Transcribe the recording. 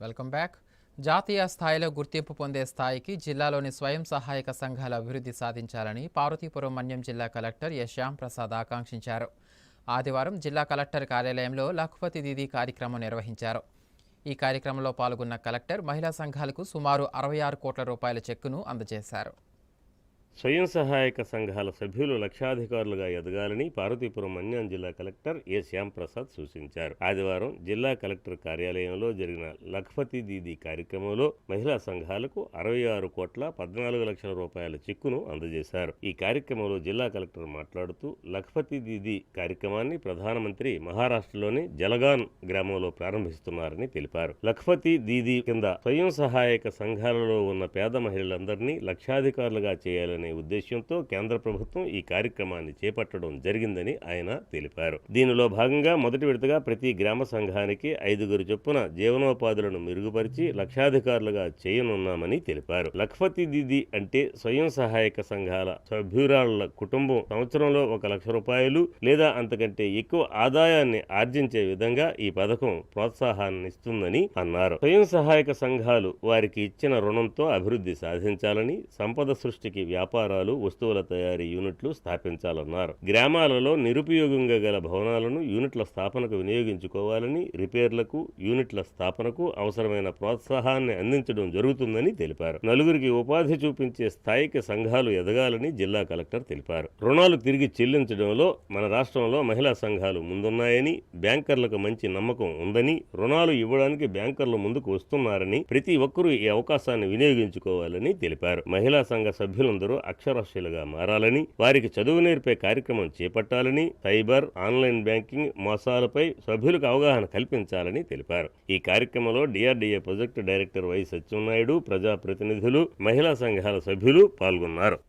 Welcome back. జాతీయ స్థాయిలో గుర్తింపు పొందే స్థాయికి జిల్లాలోని స్వయం సహాయక సంఘాల అభివృద్ధి సాధించాలని పార్వతీపురం మన్యం జిల్లా కలెక్టర్ ఎస్ ప్రసాద్ ఆకాంక్షించారు. ఆదివారం జిల్లా కలెక్టర్ కార్యాలయంలో లఖపతి దీదీ కార్యక్రమం నిర్వహించారు. ఈ కార్యక్రమంలో పాల్గొన్న కలెక్టర్ మహిళా సంఘాలకు సుమారు అరవై ఆరు కోట్ల రూపాయల చెక్కును అందజేశారు. స్వయం సహాయక సంఘాల సభ్యులు లక్షాధికారులుగా ఎదగాలని పార్వతీపురం మన్యం జిల్లా కలెక్టర్ ఏ శ్యాంప్రసాద్ సూచించారు. ఆదివారం జిల్లా కలెక్టర్ కార్యాలయంలో జరిగిన లఖపతి దీదీ కార్యక్రమంలో మహిళా సంఘాలకు అరవై ఆరు కోట్ల పద్నాలుగు లక్షల రూపాయల చెక్కును అందజేశారు. ఈ కార్యక్రమంలో జిల్లా కలెక్టర్ మాట్లాడుతూ లఖపతి దీదీ కార్యక్రమాన్ని ప్రధానమంత్రి మహారాష్ట్రలోని జలగాన్ గ్రామంలో ప్రారంభిస్తున్నారని తెలిపారు. లఖపతి దీదీ కింద స్వయం సహాయక సంఘాలలో ఉన్న పేద మహిళలందరినీ లక్షాధికారులుగా చేయాలని ఉద్దేశ్యంతో కేంద్ర ప్రభుత్వం ఈ కార్యక్రమాన్ని చేపట్టడం జరిగిందని ఆయన తెలిపారు. దీనిలో భాగంగా మొదటి విడతగా ప్రతి గ్రామ సంఘానికి ఐదుగురు చొప్పున జీవనోపాధులను మెరుగుపరిచి లక్షాధికారులుగా చేయనున్నామని తెలిపారు. లఖపతి దీదీ అంటే స్వయం సహాయక సంఘాల సభ్యురాళ్ళ కుటుంబం సంవత్సరంలో ఒక లక్ష రూపాయలు లేదా అంతకంటే ఎక్కువ ఆదాయాన్ని ఆర్జించే విధంగా ఈ పథకం ప్రోత్సాహాన్ని ఇస్తుందని అన్నారు. స్వయం సహాయక సంఘాలు వారికి ఇచ్చిన రుణంతో అభివృద్ధి సాధించాలని సంపద సృష్టికి వ్యాపారాలు వస్తువుల తయారీ యూనిట్లు స్థాపించాలన్నారు. గ్రామాలలో నిరుపయోగంగా గల భవనాలను యూనిట్ల స్థాపనకు వినియోగించుకోవాలని రిపేర్లకు యూనిట్ల స్థాపనకు అవసరమైన ప్రోత్సాహాన్ని అందించడం జరుగుతుందని తెలిపారు. నలుగురికి ఉపాధి చూపించే స్థాయికి సంఘాలు ఎదగాలని జిల్లా కలెక్టర్ తెలిపారు. రుణాలు తిరిగి చెల్లించడంలో మన రాష్ట్రంలో మహిళా సంఘాలు ముందున్నాయని బ్యాంకర్లకు మంచి నమ్మకం ఉందని రుణాలు ఇవ్వడానికి బ్యాంకర్లు ముందుకు వస్తున్నారని ప్రతి ఒక్కరూ ఈ అవకాశాన్ని వినియోగించుకోవాలని తెలిపారు. మహిళా సంఘ సభ్యులందరూ అక్షరాస్యులుగా మారాలని వారికి చదువు నేర్పే కార్యక్రమం చేపట్టాలని సైబర్ ఆన్లైన్ బ్యాంకింగ్ మోసాలపై సభ్యులకు అవగాహన కల్పించాలని తెలిపారు. ఈ కార్యక్రమంలో DRDA project director Y Satyanaidu ప్రజాప్రతినిధులు మహిళా సంఘాల సభ్యులు పాల్గొన్నారు.